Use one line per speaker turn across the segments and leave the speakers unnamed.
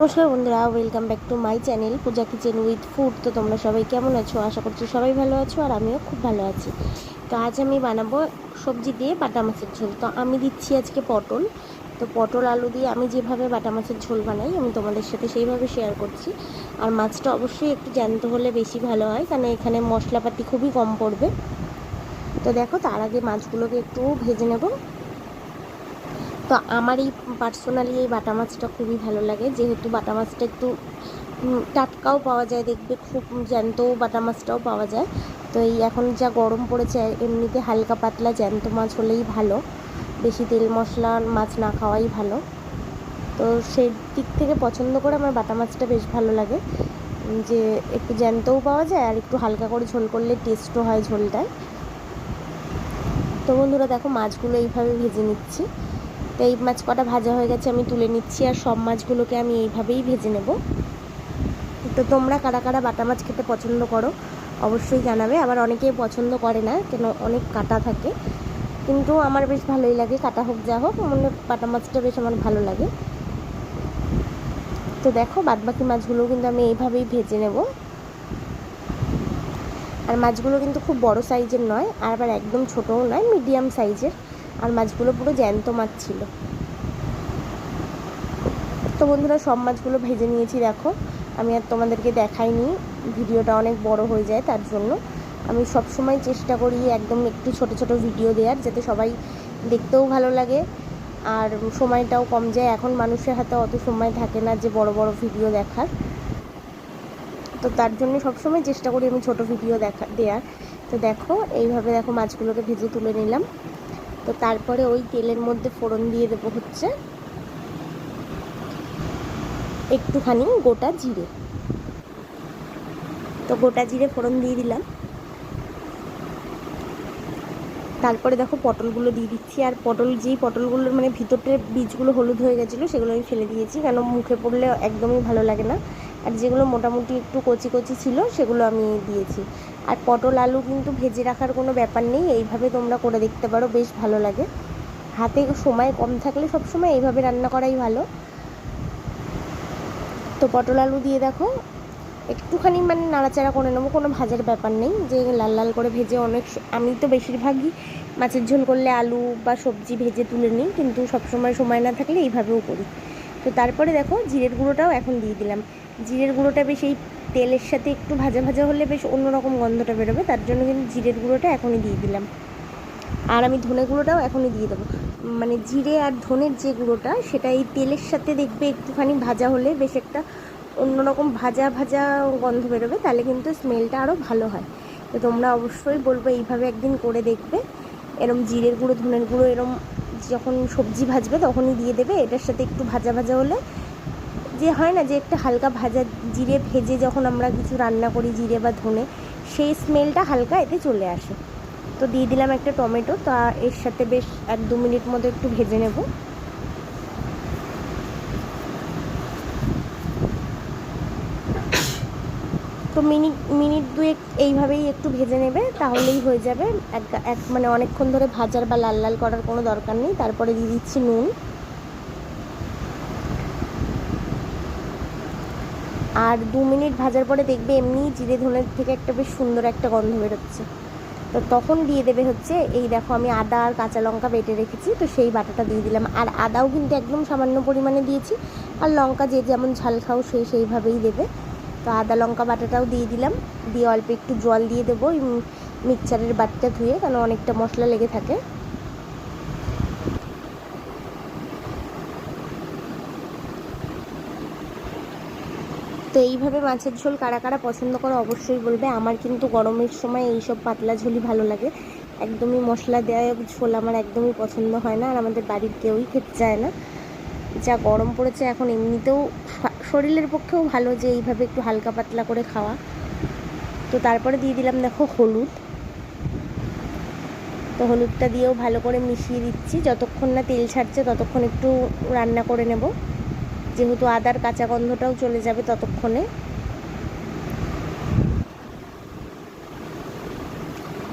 নমস্কার বন্ধুরা welcome back to my channel Puja kitchen with food তো তোমরা সবাই কেমন আছো? আশা করছি সবাই ভালো আছো আর আমিও খুব ভালো আছি। তো আজ আমি বানাবো সবজি দিয়ে বাটা মাছের ঝোল। তো আমি দিচ্ছি আজকে পটল। তো পটল, আলু দিয়ে আমি যেভাবে বাটা মাছের ঝোল বানাই, আমি তোমাদের সাথে সেইভাবে শেয়ার করছি। আর মাছটা অবশ্যই একটু জ্যান্ত হলে বেশি ভালো হয়, কারণ এখানে মশলাপাতি খুবই কম পড়বে। তো দেখো, তার আগে মাছগুলোকে একটু ভেজে নেব। তো আমার এই পার্সোনালি এই বাটা মাছটা খুবই ভালো লাগে। যেহেতু বাটা মাছটা একটু টাটকাও পাওয়া যায়, দেখবে খুব জ্যান্তও বাটা মাছটাও পাওয়া যায়। তো এই এখন যা গরম পড়েছে, এমনিতে হালকা পাতলা জ্যান্ত মাছ হলেই ভালো। বেশি তেল মশলা মাছ না খাওয়াই ভালো। তো সেই দিক থেকে পছন্দ করে আমার বাটা মাছটা বেশ ভালো লাগে। যে একটু জ্যান্তও পাওয়া যায়, আর একটু হালকা করে ঝোল করলে টেস্টও হয় ঝোলটায়। তো বন্ধুরা দেখো, মাছগুলো এইভাবে ভেজে নিচ্ছি। তো এই মাছ কটা ভাজা হয়ে গেছে, আমি তুলে নিচ্ছি আর সব মাছগুলোকে আমি এইভাবেই ভেজে নেব। তো তোমরা কারা কারা বাটা মাছ খেতে পছন্দ করো অবশ্যই জানাবে। আবার অনেকেই পছন্দ করে না, কেন অনেক কাটা থাকে। কিন্তু আমার বেশ ভালোই লাগে, কাটা হোক যা হোক মনে বাটা মাছটা বেশ আমার ভালো লাগে। তো দেখো, বাদবাকি মাছগুলো কিন্তু আমি এইভাবেই ভেজে নেব। আর মাছগুলো কিন্তু খুব বড় সাইজের নয়, আর আবার একদম ছোটও নয়, মিডিয়াম সাইজের। আর মাছগুলো পুরো জ্যান্ত মাছ ছিল। তো বন্ধুরা, সব মাছগুলো ভেজে নিয়েছি, দেখো। আমি আর তোমাদেরকে দেখাইনি, ভিডিওটা অনেক বড় হয়ে যায় তার জন্য। আমি সব সময় চেষ্টা করি একদম একটু ছোট ছোট ভিডিও দেওয়ার, যাতে সবাই দেখতেও ভালো লাগে। আর সময়টাও কম যায়, এখন মানুষের হাতে অত সময় থাকে না যে বড় বড় ভিডিও দেখার। তো তার জন্য সবসময় চেষ্টা করি আমি ছোট ভিডিও দেখা, দেওয়ার। তো দেখো, এইভাবে দেখো মাছগুলোকে ভেজে তুলে নিলাম। তো তারপরে ওই তেলের মধ্যে ফোড়ন দিয়ে দেবো হচ্ছে একটুখানি গোটা জিরে। তো গোটা জিরে ফোড়ন দিয়ে দিলাম। তারপরে দেখো পটলগুলো দিয়ে দিচ্ছি। আর পটল, যেই পটলগুলোর মানে ভিতরটার বীজগুলো হলুদ হয়ে গেছিল, সেগুলো আমি ফেলে দিয়েছি, কেন মুখে পড়লে একদমই ভালো লাগে না। আর যেগুলো মোটামুটি একটু কচি কচি ছিল, সেগুলো আমি দিয়েছি। আর পটল আলু কিন্তু ভেজে রাখার কোনো ব্যাপার নেই, এইভাবে তোমরা করে দেখতে পারো, বেশ ভালো লাগে। হাতে সময় কম থাকলে সব সময় এইভাবে রান্না করাই ভালো। তো পটল আলু দিয়ে দেখো, একটুখানি মানে নাড়াচাড়া করে নেব, কোনো ভাজার ব্যাপার নেই। যে লাল লাল করে ভেজে অনেক আমি তো বেশিরভাগই মাছের ঝোল করলে আলু বা সবজি ভেজে তুলে নিই, কিন্তু সবসময় সময় না থাকলে এইভাবেও করি। তো তারপরে দেখো, জিরের গুঁড়োটাও এখন দিয়ে দিলাম। জিরের গুঁড়োটা বেশ এই তেলের সাথে একটু ভাজা ভাজা হলে বেশ অন্যরকম গন্ধটা বেরোবে, তার জন্য কিন্তু জিরের গুঁড়োটা এখনই দিয়ে দিলাম। আর আমি ধনে গুঁড়োটাও এখনই দিয়ে দেবো। মানে জিরে আর ধনের যে গুঁড়োটা, সেটা এই তেলের সাথে দেখবে একটুখানি ভাজা হলে বেশ একটা অন্যরকম ভাজা ভাজা গন্ধ বেরোবে, তাহলে কিন্তু স্মেলটা আরও ভালো হয়। তো তোমরা অবশ্যই বলব এইভাবে একদিন করে দেখবে। এরম জিরের গুঁড়ো, ধনের গুঁড়ো, এরম যখন সবজি ভাজবে তখনই দিয়ে দেবে। এটার সাথে একটু ভাজা ভাজা হলে যে হয় না যে একটা হালকা ভাজা জিরে ভেজে যখন আমরা কিছু রান্না করি, জিরে বা ধনে, সেই স্মেলটা হালকা এতে চলে আসে। তো দিয়ে দিলাম একটা টমেটো, তা এর সাথে বেশ এক দু মিনিট মতো একটু ভেজে নেব। তো মিনিট মিনিট দুয়েক এইভাবেই একটু ভেজে নেবে, তাহলেই হয়ে যাবে। এক এক মানে অনেকক্ষণ ধরে ভাজার বা লাল লাল করার কোনো দরকার নেই। তারপরে দিয়ে দিচ্ছি নুন। আর দু মিনিট ভাজার পরে দেখবে এমনি জিরে ধনের থেকে একটা বেশ সুন্দর একটা গন্ধ বেরোচ্ছে। তো তখন দিয়ে দেবে হচ্ছে, এই দেখো আমি আদা আর কাঁচা লঙ্কা বেটে রেখেছি, তো সেই বাটাটা দিয়ে দিলাম। আর আদাও কিন্তু একদম সামান্য পরিমাণে দিয়েছি, আর লঙ্কা যে যেমন ঝাল খাও সেই সেইভাবেই দেবে। তো আদা লঙ্কা বাটাটাও দিয়ে দিলাম, দিয়ে অল্প একটু জল দিয়ে দেবো মিক্সচারের বাটটা ধুয়ে, কারণ অনেকটা মশলা লেগে থাকে। তো এইভাবে মাছের ঝোল কারা কারা পছন্দ করো অবশ্যই বলবে। আমার কিন্তু গরমের সময় এইসব পাতলা ঝোলই ভালো লাগে। একদমই মশলা দেওয়া ঝোল আমার একদমই পছন্দ হয় না আর আমাদের বাড়ির কেউই খেতে চায় না। যা গরম পড়েছে এখন এমনিতেও শরীরের পক্ষেও ভালো যে এইভাবে একটু হালকা পাতলা করে খাওয়া। তো তারপরে দিয়ে দিলাম দেখো হলুদ। তো হলুদটা দিয়েও ভালো করে মিশিয়ে দিচ্ছি। যতক্ষণ না তেল ছাড়ছে ততক্ষণ একটু রান্না করে নেব। যেহেতু আদার কাঁচা গন্ধটাও চলে যাবে ততক্ষণে।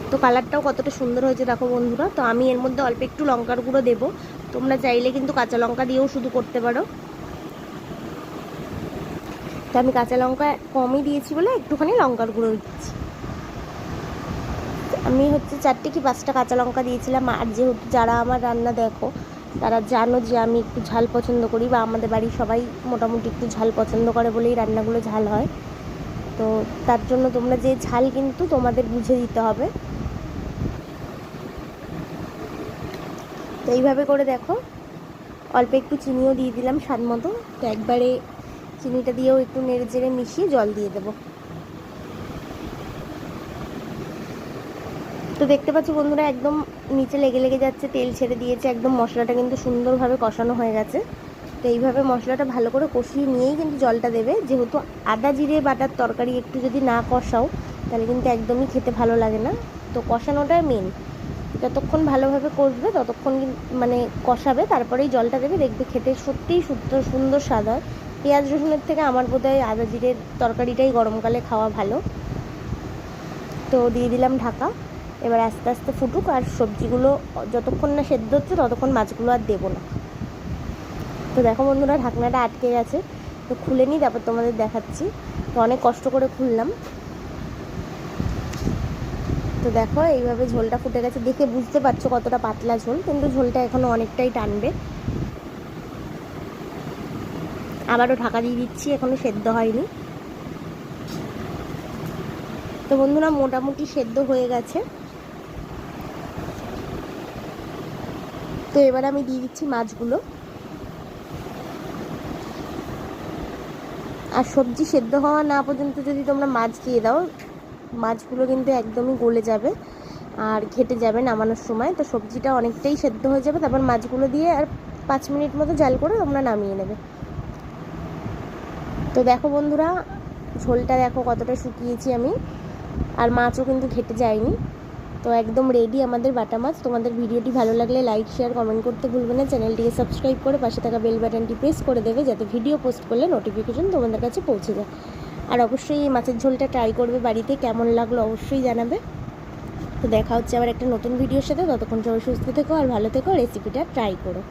তো কালারটাও কতটা সুন্দর হয়েছে দেখো বন্ধুরা। তো আমি এর মধ্যে অল্প একটু লঙ্কার গুঁড়ো দেবো। তোমরা চাইলে কিন্তু কাঁচা লঙ্কা দিয়েও শুধু করতে পারো। তো আমি কাঁচা লঙ্কা কমই দিয়েছি বলে একটুখানি লঙ্কার গুঁড়ো দিচ্ছি। আমি হচ্ছে চারটে কি পাঁচটা কাঁচা লঙ্কা দিয়েছিলাম। আর যেহেতু যারা আমার রান্না দেখো তারা জানো যে আমি একটু ঝাল পছন্দ করি বা আমাদের বাড়ির সবাই মোটামুটি একটু ঝাল পছন্দ করে বলেই রান্নাগুলো ঝাল হয়। তো তার জন্য তোমরা যে ঝাল কিন্তু তোমাদের বুঝে দিতে হবে। তো এইভাবে করে দেখো, অল্প একটু চিনিও দিয়ে দিলাম স্বাদ মতো। তো একবারে চিনিটা দিয়েও একটু নেড়ে চেড়ে মিশিয়ে জল দিয়ে দেবো। তো দেখতে পাচ্ছ বন্ধুরা, একদম নিচে লেগে লেগে যাচ্ছে, তেল ছেড়ে দিয়েছে, একদম মশলাটা কিন্তু সুন্দরভাবে কষানো হয়ে গেছে। তো এইভাবে মশলাটা ভালো করে কষিয়ে নিয়েই কিন্তু জলটা দেবে। যেহেতু আদা, জিরে, বাটার তরকারি একটু যদি না কষাও, তাহলে কিন্তু একদমই খেতে ভালো লাগে না। তো কষানোটাই মেন যতক্ষণ ভালোভাবে কষবে, ততক্ষণ মানে কষাবে, তারপরেই জলটা দেবে। দেখবে খেতে সত্যিই সুন্দর সুন্দর স্বাদ হয়। পেঁয়াজ রসুনের থেকে আমার বোধ হয় আদা, জিরের তরকারিটাই গরমকালে খাওয়া ভালো। তো দিয়ে দিলাম ঢাকা। এবার আস্তে আস্তে ফুটুক আর সবজিগুলো যতক্ষণ না সেদ্ধ হচ্ছে ততক্ষণ মাছগুলো আর দেবো না। তো দেখো বন্ধুরা, ঢাকনাটা আটকে গেছে। তো খুলে নিই, তারপর তোমাদের দেখাচ্ছি। তো অনেক কষ্ট করে খুললাম। তো দেখো, এইভাবে ঝোলটা ফুটে গেছে। দেখে বুঝতে পারছ কতটা পাতলা ঝোল, কিন্তু ঝোলটা এখনও অনেকটাই টানবে। আবারও ঢাকা দিয়ে দিচ্ছি, এখনও সেদ্ধ হয়নি। তো বন্ধুরা, মোটামুটি সেদ্ধ হয়ে গেছে। তো এবার আমি দিয়ে দিচ্ছি মাছগুলো। আর সবজি সেদ্ধ হওয়া না পর্যন্ত যদি তোমরা মাছ দিয়ে দাও, মাছগুলো কিন্তু একদমই গলে যাবে আর ঘেটে যাবে নামানোর সময়। তো সবজিটা অনেকটাই সেদ্ধ হয়ে যাবে, তারপর মাছগুলো দিয়ে আর পাঁচ মিনিট মতো জাল করে তোমরা নামিয়ে নেবে। তো দেখো বন্ধুরা, ঝোলটা দেখো কতটা শুকিয়েছি আমি, আর মাছও কিন্তু ঘেটে যায়নি। তো একদম রেডি আমাদের বাটা মাছ। তোমাদের ভিডিওটি ভালো লাগলে লাইক শেয়ার কমেন্ট করতে ভুলবে না। চ্যানেলটিকে সাবস্ক্রাইব করে পাশে থাকা বেল বাটনটি প্রেস করে দেবে যাতে ভিডিও পোস্ট করলে নোটিফিকেশন তোমাদের কাছে পৌঁছে যায়। আর অবশ্যই এই মাছের ঝোলটা ট্রাই করবে বাড়িতে, কেমন লাগল অবশ্যই জানাবে। তো দেখা হচ্ছে আবার একটা নতুন ভিডিওর সাথে। ততক্ষণ সবাই সুস্থ থেকো আর ভালো থেকো। রেসিপিটা ট্রাই করো।